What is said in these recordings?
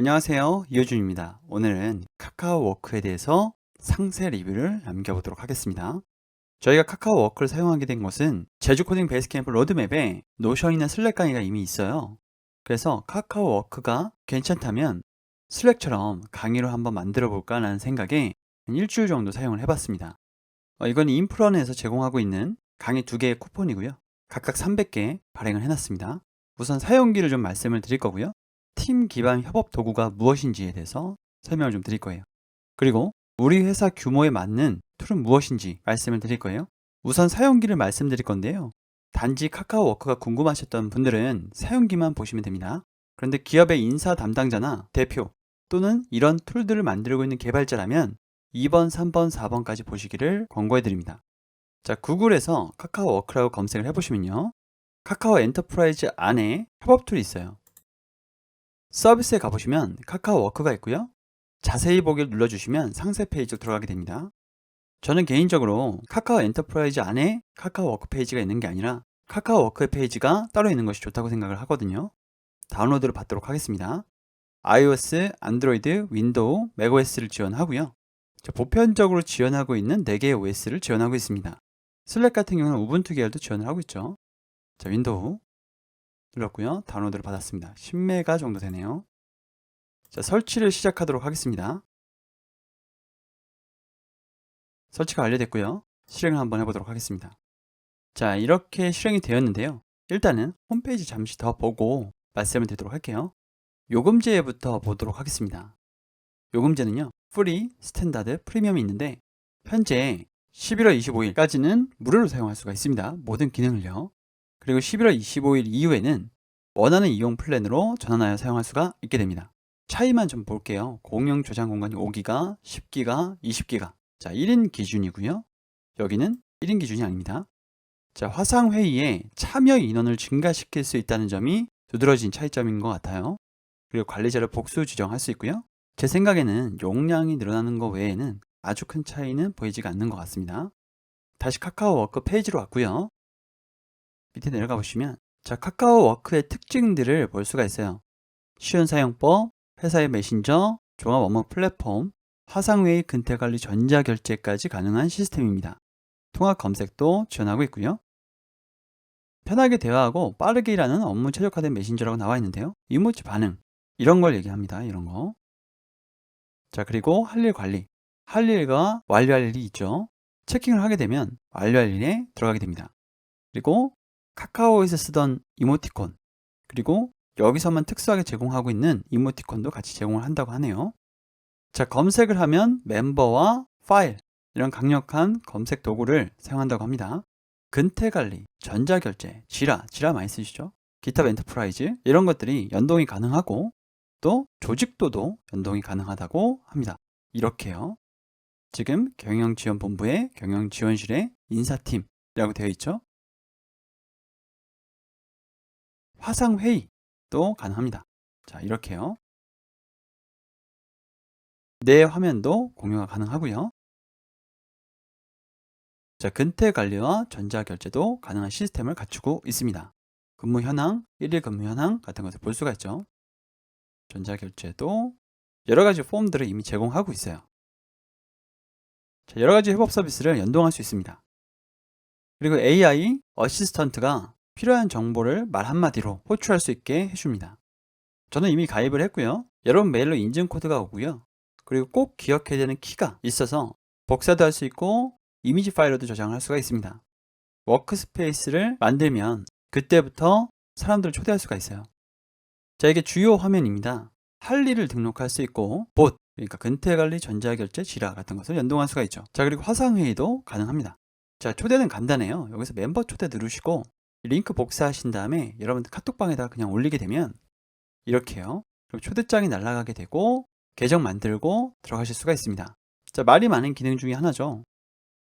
안녕하세요. 이효준입니다. 오늘은 카카오 워크에 대해서 상세 리뷰를 남겨보도록 하겠습니다. 저희가 카카오 워크를 사용하게 된 것은 제주 코딩 베이스캠프 로드맵에 노션이나 슬랙 강의가 이미 있어요. 그래서 카카오 워크가 괜찮다면 슬랙처럼 강의로 한번 만들어 볼까라는 생각에 한 일주일 정도 사용을 해봤습니다. 어, 이건 인프런에서 제공하고 있는 강의 두 개의 쿠폰이고요. 각각 300개 발행을 해놨습니다. 우선 사용기를 좀 말씀을 드릴 거고요. 팀 기반 협업 도구가 무엇인지에 대해서 설명을 좀 드릴 거예요. 그리고 우리 회사 규모에 맞는 툴은 무엇인지 말씀을 드릴 거예요. 우선 사용기를 말씀드릴 건데요. 단지 카카오 워크가 궁금하셨던 분들은 사용기만 보시면 됩니다. 그런데 기업의 인사 담당자나 대표 또는 이런 툴들을 만들고 있는 개발자라면 2번, 3번, 4번까지 보시기를 권고해 드립니다. 자, 구글에서 카카오 워크라고 검색을 해보시면요. 카카오 엔터프라이즈 안에 협업 툴이 있어요. 서비스에 가보시면 카카오 워크가 있고요. 자세히 보기를 눌러주시면 상세 페이지로 들어가게 됩니다. 저는 개인적으로 카카오 엔터프라이즈 안에 카카오 워크 페이지가 있는 게 아니라 카카오 워크 페이지가 따로 있는 것이 좋다고 생각을 하거든요. 다운로드를 받도록 하겠습니다. iOS, 안드로이드, 윈도우, 맥OS를 지원하고요. 보편적으로 지원하고 있는 4개의 OS를 지원하고 있습니다. 슬랙 같은 경우는 우분투 계열도 지원을 하고 있죠. 자, 윈도우 눌렀고요. 다운로드를 받았습니다. 10메가 정도 되네요. 자, 설치를 시작하도록 하겠습니다. 설치가 완료됐고요. 실행을 한번 해보도록 하겠습니다. 자, 이렇게 실행이 되었는데요. 일단은 홈페이지 잠시 더 보고 말씀을 드리도록 할게요. 요금제부터 보도록 하겠습니다. 요금제는요, 프리, 스탠다드, 프리미엄이 있는데 현재 11월 25일까지는 무료로 사용할 수가 있습니다. 모든 기능을요. 그리고 11월 25일 이후에는 원하는 이용 플랜으로 전환하여 사용할 수가 있게 됩니다. 차이만 좀 볼게요. 공용 저장 공간이 5기가, 10기가, 20기가. 자, 1인 기준이고요. 여기는 1인 기준이 아닙니다. 자, 화상 회의에 참여 인원을 증가시킬 수 있다는 점이 두드러진 차이점인 것 같아요. 그리고 관리자를 복수 지정할 수 있고요. 제 생각에는 용량이 늘어나는 것 외에는 아주 큰 차이는 보이지가 않는 것 같습니다. 다시 카카오 워크 페이지로 왔고요. 밑에 내려가 보시면 자 카카오 워크의 특징들을 볼 수가 있어요. 쉬운 사용법, 회사의 메신저, 종합 업무 플랫폼, 화상회의 근태관리 전자결제까지 가능한 시스템입니다. 통합 검색도 지원하고 있고요. 편하게 대화하고 빠르게 일하는 업무 최적화된 메신저라고 나와 있는데요. 이모지 반응 이런 걸 얘기합니다. 이런 거. 자 그리고 할 일 관리 할 일과 완료할 일이 있죠. 체킹을 하게 되면 완료할 일에 들어가게 됩니다. 그리고 카카오에서 쓰던 이모티콘 그리고 여기서만 특수하게 제공하고 있는 이모티콘도 같이 제공을 한다고 하네요. 자, 검색을 하면 멤버와 파일 이런 강력한 검색 도구를 사용한다고 합니다. 근태 관리, 전자결제, 지라, 지라 많이 쓰시죠? 기타 엔터프라이즈 이런 것들이 연동이 가능하고 또 조직도도 연동이 가능하다고 합니다. 이렇게요. 지금 경영지원본부의 경영지원실의 인사팀이라고 되어 있죠. 화상회의도 가능합니다. 자, 이렇게요. 내 화면도 공유가 가능하고요. 자, 근태 관리와 전자 결제도 가능한 시스템을 갖추고 있습니다. 근무 현황, 1일 근무 현황 같은 것을 볼 수가 있죠. 전자 결제도 여러 가지 폼들을 이미 제공하고 있어요. 자, 여러 가지 협업 서비스를 연동할 수 있습니다. 그리고 AI 어시스턴트가 필요한 정보를 말 한마디로 호출할 수 있게 해줍니다. 저는 이미 가입을 했고요. 여러분 메일로 인증 코드가 오고요. 그리고 꼭 기억해야 되는 키가 있어서 복사도 할 수 있고 이미지 파일로도 저장할 수가 있습니다. 워크스페이스를 만들면 그때부터 사람들을 초대할 수가 있어요. 자, 이게 주요 화면입니다. 할 일을 등록할 수 있고 봇, 그러니까 근태관리, 전자결제, 지라 같은 것을 연동할 수가 있죠. 자, 그리고 화상회의도 가능합니다. 자, 초대는 간단해요. 여기서 멤버 초대 누르시고 링크 복사하신 다음에 여러분 카톡방에다 그냥 올리게 되면 이렇게요. 그럼 초대장이 날아가게 되고 계정 만들고 들어가실 수가 있습니다. 자, 말이 많은 기능 중에 하나죠.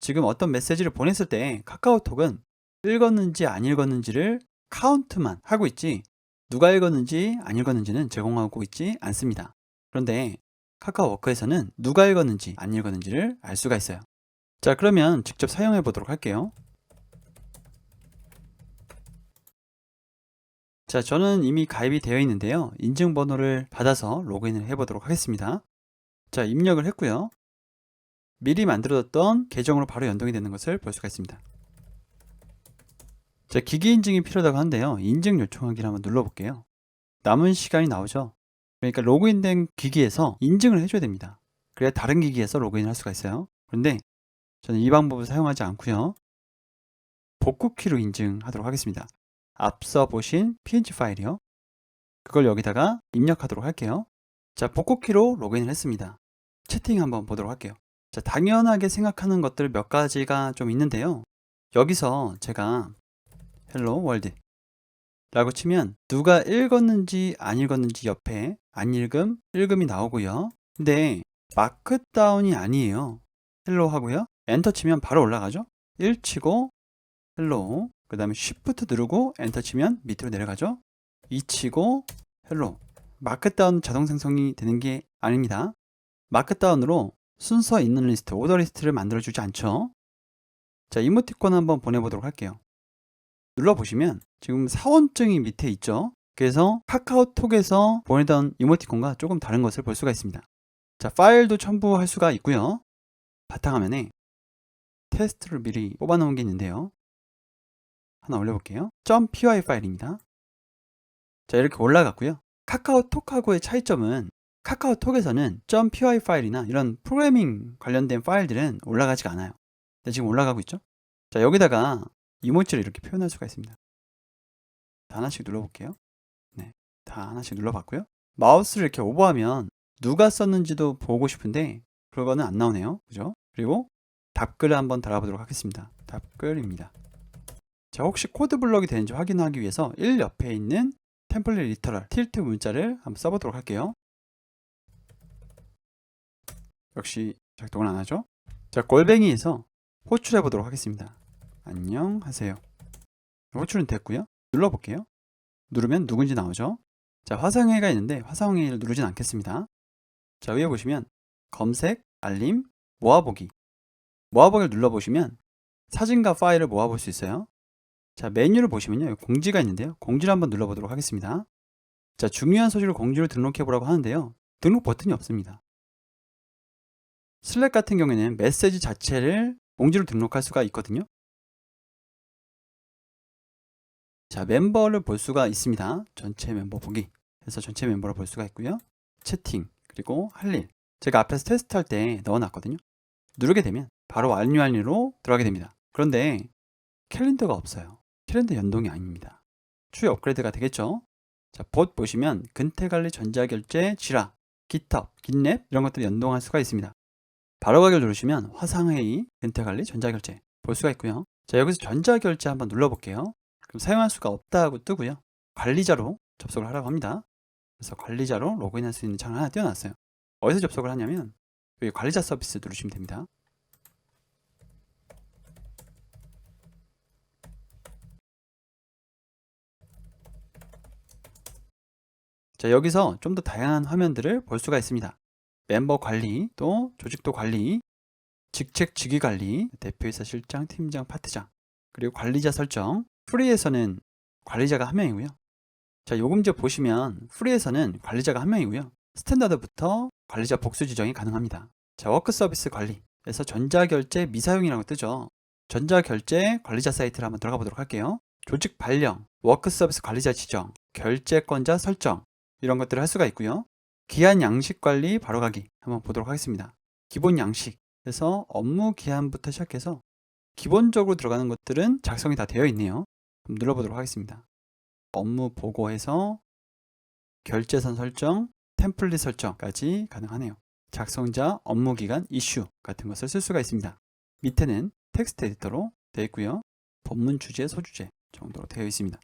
지금 어떤 메시지를 보냈을 때 카카오톡은 읽었는지 안 읽었는지를 카운트만 하고 있지 누가 읽었는지 안 읽었는지는 제공하고 있지 않습니다. 그런데 카카오워크에서는 누가 읽었는지 안 읽었는지를 알 수가 있어요. 자, 그러면 직접 사용해 보도록 할게요. 자, 저는 이미 가입이 되어 있는데요. 인증번호를 받아서 로그인을 해보도록 하겠습니다. 자, 입력을 했고요. 미리 만들어뒀던 계정으로 바로 연동이 되는 것을 볼 수가 있습니다. 자, 기기 인증이 필요하다고 하는데요. 인증 요청하기를 한번 눌러볼게요. 남은 시간이 나오죠. 그러니까 로그인된 기기에서 인증을 해줘야 됩니다. 그래야 다른 기기에서 로그인을 할 수가 있어요. 그런데 저는 이 방법을 사용하지 않고요. 복구키로 인증하도록 하겠습니다. 앞서 보신 png 파일이요. 그걸 여기다가 입력하도록 할게요. 자, 복구키로 로그인을 했습니다. 채팅 한번 보도록 할게요. 자, 당연하게 생각하는 것들 몇 가지가 좀 있는데요. 여기서 제가 헬로 월드 라고 치면 누가 읽었는지 안 읽었는지 옆에 안 읽음, 읽음이 나오고요. 근데 마크다운이 아니에요. 헬로 하고요. 엔터 치면 바로 올라가죠. 1 치고 헬로 그 다음에 쉬프트 누르고 엔터 치면 밑으로 내려가죠. 2 치고 헬로 마크다운 자동 생성이 되는 게 아닙니다. 마크다운으로 순서 있는 리스트, 오더 리스트를 만들어주지 않죠. 자, 이모티콘 한번 보내보도록 할게요. 눌러보시면 지금 사원증이 밑에 있죠. 그래서 카카오톡에서 보내던 이모티콘과 조금 다른 것을 볼 수가 있습니다. 자, 파일도 첨부할 수가 있고요. 바탕화면에 테스트를 미리 뽑아놓은 게 있는데요. 하나 올려볼게요. .py 파일입니다. 자, 이렇게 올라갔고요. 카카오톡하고의 차이점은 카카오톡에서는 .py 파일이나 이런 프로그래밍 관련된 파일들은 올라가지가 않아요. 근데 지금 올라가고 있죠? 자, 여기다가 이모지를 이렇게 표현할 수가 있습니다. 다 하나씩 눌러볼게요. 네, 다 하나씩 눌러봤고요. 마우스를 이렇게 오버하면 누가 썼는지도 보고 싶은데 그거는 안 나오네요. 그죠? 그리고 답글을 한번 달아보도록 하겠습니다. 답글입니다. 자, 혹시 코드 블럭이 되는지 확인하기 위해서 1 옆에 있는 템플릿 리터럴 틸트 문자를 한번 써보도록 할게요. 역시 작동을 안 하죠? 자, 골뱅이에서 호출해 보도록 하겠습니다. 안녕하세요. 호출은 됐고요. 눌러볼게요. 누르면 누군지 나오죠. 자, 화상회가 있는데 화상회를 누르진 않겠습니다. 자, 위에 보시면 검색, 알림, 모아보기. 모아보기를 눌러보시면 사진과 파일을 모아볼 수 있어요. 자, 메뉴를 보시면요. 공지가 있는데요. 공지를 한번 눌러보도록 하겠습니다. 자, 중요한 소식을 공지로 등록해보라고 하는데요. 등록 버튼이 없습니다. 슬랙 같은 경우에는 메시지 자체를 공지로 등록할 수가 있거든요. 자, 멤버를 볼 수가 있습니다. 전체 멤버 보기 해서 전체 멤버를 볼 수가 있고요. 채팅, 그리고 할 일. 제가 앞에서 테스트할 때 넣어놨거든요. 누르게 되면 바로 완료 완료로 들어가게 됩니다. 그런데 캘린더가 없어요. 캘린더 연동이 아닙니다. 추후 업그레이드가 되겠죠. 자, 봇 보시면 근태관리 전자결제, 지라, 깃헙, 깃랩 이런 것들을 연동할 수가 있습니다. 바로 가기를 누르시면 화상회의, 근태관리, 전자결제 볼 수가 있고요. 자, 여기서 전자결제 한번 눌러볼게요. 그럼 사용할 수가 없다고 뜨고요. 관리자로 접속을 하라고 합니다. 그래서 관리자로 로그인할 수 있는 창을 하나 띄워놨어요. 어디서 접속을 하냐면 여기 관리자 서비스 누르시면 됩니다. 자, 여기서 좀 더 다양한 화면들을 볼 수가 있습니다. 멤버 관리, 또 조직도 관리, 직책 직위 관리, 대표이사 실장, 팀장, 파트장, 그리고 관리자 설정. 프리에서는 관리자가 한 명이고요. 자, 요금제 보시면 프리에서는 관리자가 한 명이고요. 스탠다드부터 관리자 복수 지정이 가능합니다. 자, 워크 서비스 관리에서 전자결제 미사용이라고 뜨죠. 전자결제 관리자 사이트를 한번 들어가 보도록 할게요. 조직 발령, 워크 서비스 관리자 지정, 결제권자 설정 이런 것들을 할 수가 있고요. 기한 양식 관리 바로가기 한번 보도록 하겠습니다. 기본 양식에서 업무 기한부터 시작해서 기본적으로 들어가는 것들은 작성이 다 되어 있네요. 한번 눌러보도록 하겠습니다. 업무 보고해서 결제선 설정, 템플릿 설정까지 가능하네요. 작성자, 업무 기간, 이슈 같은 것을 쓸 수가 있습니다. 밑에는 텍스트 에디터로 되어 있고요. 본문 주제, 소주제 정도로 되어 있습니다.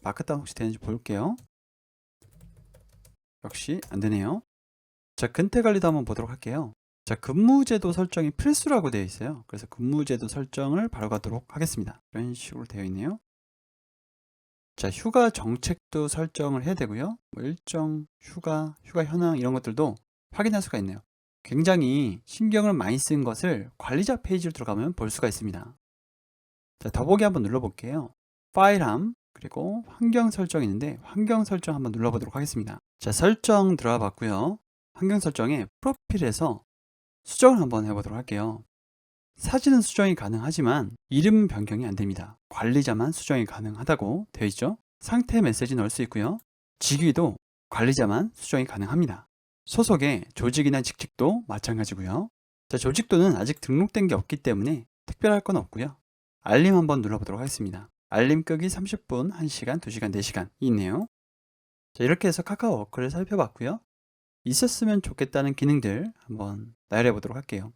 마크다운 혹시 되는지 볼게요. 역시 안 되네요. 자, 근태 관리도 한번 보도록 할게요. 자, 근무제도 설정이 필수라고 되어 있어요. 그래서 근무제도 설정을 바로 가도록 하겠습니다. 이런 식으로 되어 있네요. 자, 휴가 정책도 설정을 해야 되고요. 뭐 일정, 휴가, 휴가 현황 이런 것들도 확인할 수가 있네요. 굉장히 신경을 많이 쓴 것을 관리자 페이지로 들어가면 볼 수가 있습니다. 자, 더보기 한번 눌러볼게요. 파일함, 그리고 환경 설정이 있는데 환경 설정 한번 눌러보도록 하겠습니다. 자, 설정 들어가 봤고요. 환경 설정에 프로필에서 수정을 한번 해보도록 할게요. 사진은 수정이 가능하지만 이름 변경이 안 됩니다. 관리자만 수정이 가능하다고 되어 있죠. 상태 메시지 넣을 수 있고요. 직위도 관리자만 수정이 가능합니다. 소속의 조직이나 직책도 마찬가지고요. 자, 조직도는 아직 등록된 게 없기 때문에 특별할 건 없고요. 알림 한번 눌러보도록 하겠습니다. 알림 끄기 30분, 1시간, 2시간, 4시간 있네요. 자, 이렇게 해서 카카오 워크를 살펴봤고요. 있었으면 좋겠다는 기능들 한번 나열해 보도록 할게요.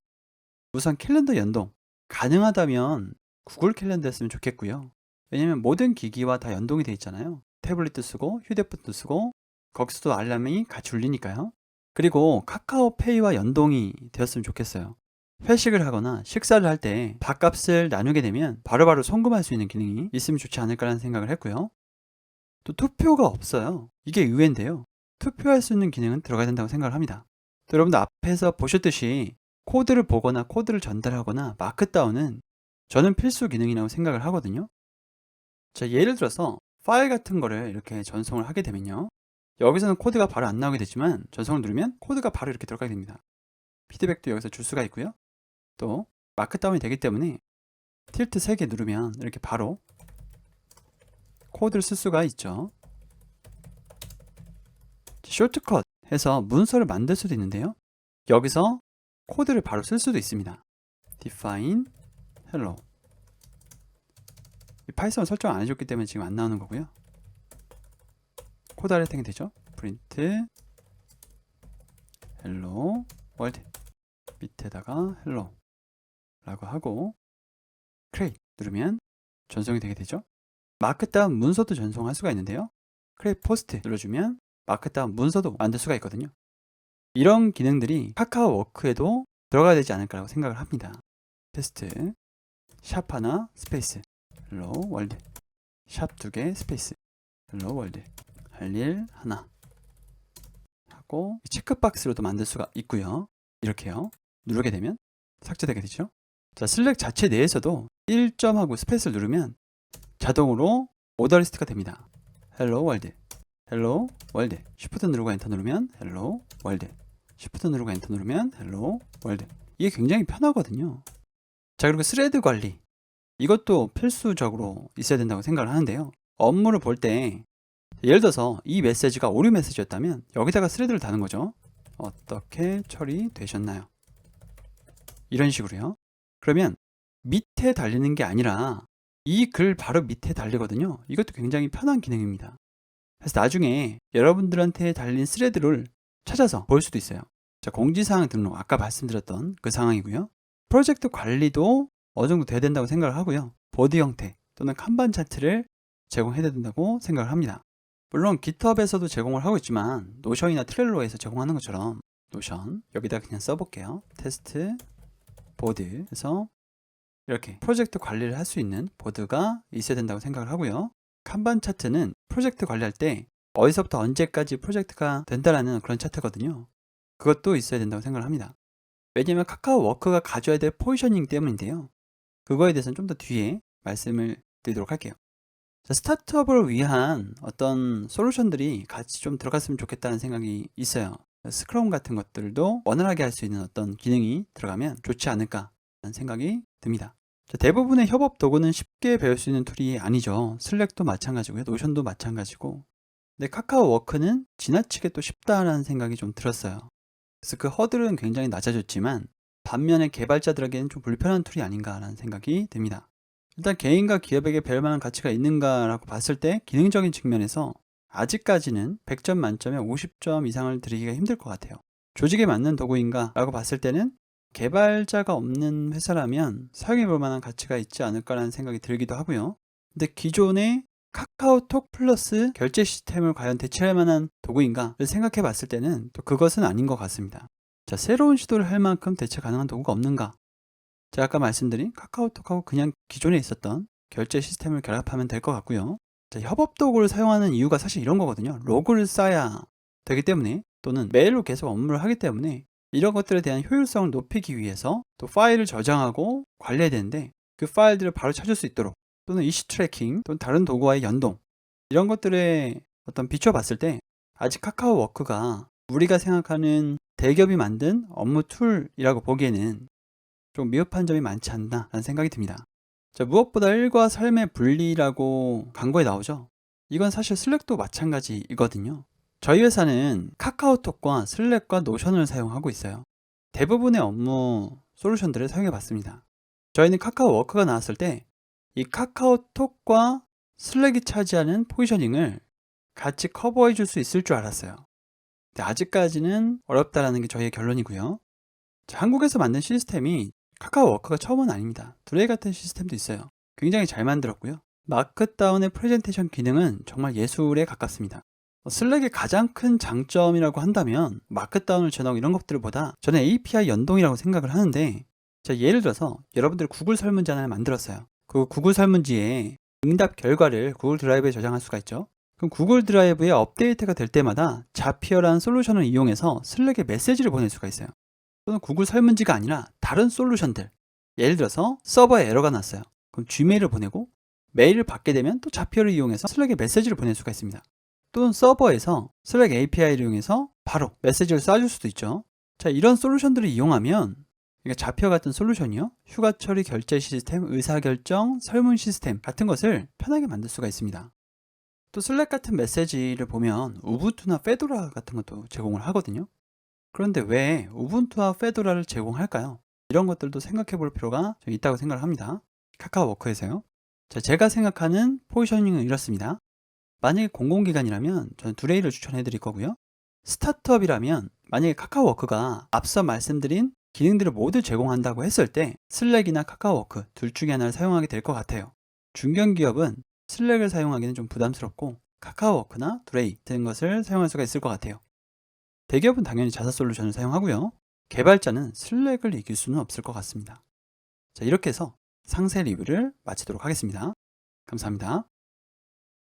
우선 캘린더 연동. 가능하다면 구글 캘린더였으면 좋겠고요. 왜냐면 모든 기기와 다 연동이 돼 있잖아요. 태블릿도 쓰고 휴대폰도 쓰고 거기서도 알람이 같이 울리니까요. 그리고 카카오페이와 연동이 되었으면 좋겠어요. 회식을 하거나 식사를 할 때 밥값을 나누게 되면 바로바로 송금할 수 있는 기능이 있으면 좋지 않을까라는 생각을 했고요. 또 투표가 없어요. 이게 의외인데요. 투표할 수 있는 기능은 들어가야 된다고 생각을 합니다. 또 여러분들 앞에서 보셨듯이 코드를 보거나 코드를 전달하거나 마크다운은 저는 필수 기능이라고 생각을 하거든요. 자, 예를 들어서 파일 같은 거를 이렇게 전송을 하게 되면요. 여기서는 코드가 바로 안 나오게 되지만 전송을 누르면 코드가 바로 이렇게 들어가게 됩니다. 피드백도 여기서 줄 수가 있고요. 또 마크다운이 되기 때문에 틸트 3개 누르면 이렇게 바로 코드를 쓸 수가 있죠. 쇼트컷 해서 문서를 만들 수도 있는데요. 여기서 코드를 바로 쓸 수도 있습니다. define hello 파이썬 설정 안 해줬기 때문에 지금 안 나오는 거고요. 코드 아래 탱이 되죠. print hello world 밑에다가 hello 라고 하고 create 누르면 전송이 되게 되죠. 마크다운 문서도 전송할 수가 있는데요. create post 눌러주면 마크다운 문서도 만들 수가 있거든요. 이런 기능들이 카카오 워크에도 들어가야 되지 않을까라고 생각을 합니다. 테스트 샵 하나 스페이스 헬로 월드 샵 두 개 스페이스 헬로 월드 할 일 하나 하고 체크박스로도 만들 수가 있고요. 이렇게요. 누르게 되면 삭제되게 되죠. 자, 슬랙 자체 내에서도 1점 하고 스페이스를 누르면 자동으로 오더 리스트가 됩니다. 헬로 월드 헬로 월드 쉬프트 누르고 엔터 누르면 헬로 월드 쉬프트 누르고 엔터 누르면 헬로 월드 이게 굉장히 편하거든요. 자 그리고 스레드 관리. 이것도 필수적으로 있어야 된다고 생각을 하는데요. 업무를 볼 때 예를 들어서 이 메시지가 오류 메시지였다면 여기다가 스레드를 다는 거죠. 어떻게 처리되셨나요? 이런 식으로요 그러면 밑에 달리는 게 아니라 이 글 바로 밑에 달리거든요 이것도 굉장히 편한 기능입니다 그래서 나중에 여러분들한테 달린 스레드를 찾아서 볼 수도 있어요. 자, 공지사항 등록, 아까 말씀드렸던 그 상황이고요. 프로젝트 관리도 어느 정도 돼야 된다고 생각을 하고요. 보드 형태 또는 칸반 차트를 제공해야 된다고 생각을 합니다. 물론 GitHub에서도 제공을 하고 있지만 노션이나 트렐로에서 제공하는 것처럼 노션 여기다 그냥 써볼게요. 테스트 보드 그래서 이렇게 프로젝트 관리를 할 수 있는 보드가 있어야 된다고 생각을 하고요. 칸반 차트는 프로젝트 관리할 때 어디서부터 언제까지 프로젝트가 된다라는 그런 차트거든요. 그것도 있어야 된다고 생각을 합니다. 왜냐면 카카오 워크가 가져야 될 포지셔닝 때문인데요. 그거에 대해서는 좀 더 뒤에 말씀을 드리도록 할게요. 자, 스타트업을 위한 어떤 솔루션들이 같이 좀 들어갔으면 좋겠다는 생각이 있어요. 스크럼 같은 것들도 원활하게 할 수 있는 어떤 기능이 들어가면 좋지 않을까 라는 생각이 듭니다. 자, 대부분의 협업 도구는 쉽게 배울 수 있는 툴이 아니죠. 슬랙도 마찬가지고요. 노션도 마찬가지고. 근데 카카오 워크는 지나치게 또 쉽다라는 생각이 좀 들었어요. 그래서 그 허들은 굉장히 낮아졌지만 반면에 개발자들에게는 좀 불편한 툴이 아닌가라는 생각이 듭니다. 일단 개인과 기업에게 배울 만한 가치가 있는가라고 봤을 때 기능적인 측면에서 아직까지는 100점 만점에 50점 이상을 드리기가 힘들 것 같아요. 조직에 맞는 도구인가 라고 봤을 때는 개발자가 없는 회사라면 사용해 볼 만한 가치가 있지 않을까라는 생각이 들기도 하고요. 근데 기존의 카카오톡 플러스 결제 시스템을 과연 대체할 만한 도구인가를 생각해 봤을 때는 또 그것은 아닌 것 같습니다. 자, 새로운 시도를 할 만큼 대체 가능한 도구가 없는가? 제가 아까 말씀드린 카카오톡하고 그냥 기존에 있었던 결제 시스템을 결합하면 될 것 같고요. 자, 협업 도구를 사용하는 이유가 사실 이런 거거든요. 로그를 쌓아야 되기 때문에 또는 메일로 계속 업무를 하기 때문에 이런 것들에 대한 효율성을 높이기 위해서 또 파일을 저장하고 관리해야 되는데 그 파일들을 바로 찾을 수 있도록 또는 이슈 트래킹 또는 다른 도구와의 연동 이런 것들에 어떤 비춰봤을 때 아직 카카오 워크가 우리가 생각하는 대기업이 만든 업무 툴이라고 보기에는 좀 미흡한 점이 많지 않나 라는 생각이 듭니다. 자, 무엇보다 일과 삶의 분리라고 광고에 나오죠. 이건 사실 슬랙도 마찬가지이거든요. 저희 회사는 카카오톡과 슬랙과 노션을 사용하고 있어요. 대부분의 업무 솔루션들을 사용해 봤습니다. 저희는 카카오 워크가 나왔을 때 이 카카오톡과 슬랙이 차지하는 포지셔닝을 같이 커버해 줄 수 있을 줄 알았어요. 근데 아직까지는 어렵다라는 게 저희의 결론이고요. 자, 한국에서 만든 시스템이 카카오 워크가 처음은 아닙니다. 드레이 같은 시스템도 있어요. 굉장히 잘 만들었고요. 마크다운의 프레젠테이션 기능은 정말 예술에 가깝습니다. 어, 슬랙의 가장 큰 장점이라고 한다면 마크다운을 전하고 이런 것들보다 저는 API 연동이라고 생각을 하는데 자, 예를 들어서 여러분들 구글 설문지 하나를 만들었어요. 그 구글 설문지에 응답 결과를 구글 드라이브에 저장할 수가 있죠. 그럼 구글 드라이브에 업데이트가 될 때마다 자피어라는 솔루션을 이용해서 슬랙에 메시지를 보낼 수가 있어요. 또는 구글 설문지가 아니라 다른 솔루션들. 예를 들어서 서버에 에러가 났어요. 그럼 gmail을 보내고 메일을 받게 되면 또 자피어를 이용해서 슬랙에 메시지를 보낼 수가 있습니다. 또는 서버에서 슬랙 API를 이용해서 바로 메시지를 쏴줄 수도 있죠. 자, 이런 솔루션들을 이용하면 그러니까 자표 같은 솔루션이요. 휴가 처리 결제 시스템, 의사결정, 설문 시스템 같은 것을 편하게 만들 수가 있습니다. 또 슬랙 같은 메시지를 보면 우분투나 페도라 같은 것도 제공을 하거든요. 그런데 왜 우분투와 페도라를 제공할까요? 이런 것들도 생각해 볼 필요가 좀 있다고 생각을 합니다. 카카오 워크에서요. 자, 제가 생각하는 포지셔닝은 이렇습니다. 만약에 공공기관이라면 저는 두레이를 추천해 드릴 거고요. 스타트업이라면 만약에 카카오워크가 앞서 말씀드린 기능들을 모두 제공한다고 했을 때 슬랙이나 카카오워크 둘 중에 하나를 사용하게 될 것 같아요. 중견기업은 슬랙을 사용하기는 좀 부담스럽고 카카오워크나 두레이 같은 것을 사용할 수가 있을 것 같아요. 대기업은 당연히 자사 솔루션을 사용하고요. 개발자는 슬랙을 이길 수는 없을 것 같습니다. 자, 이렇게 해서 상세 리뷰를 마치도록 하겠습니다. 감사합니다.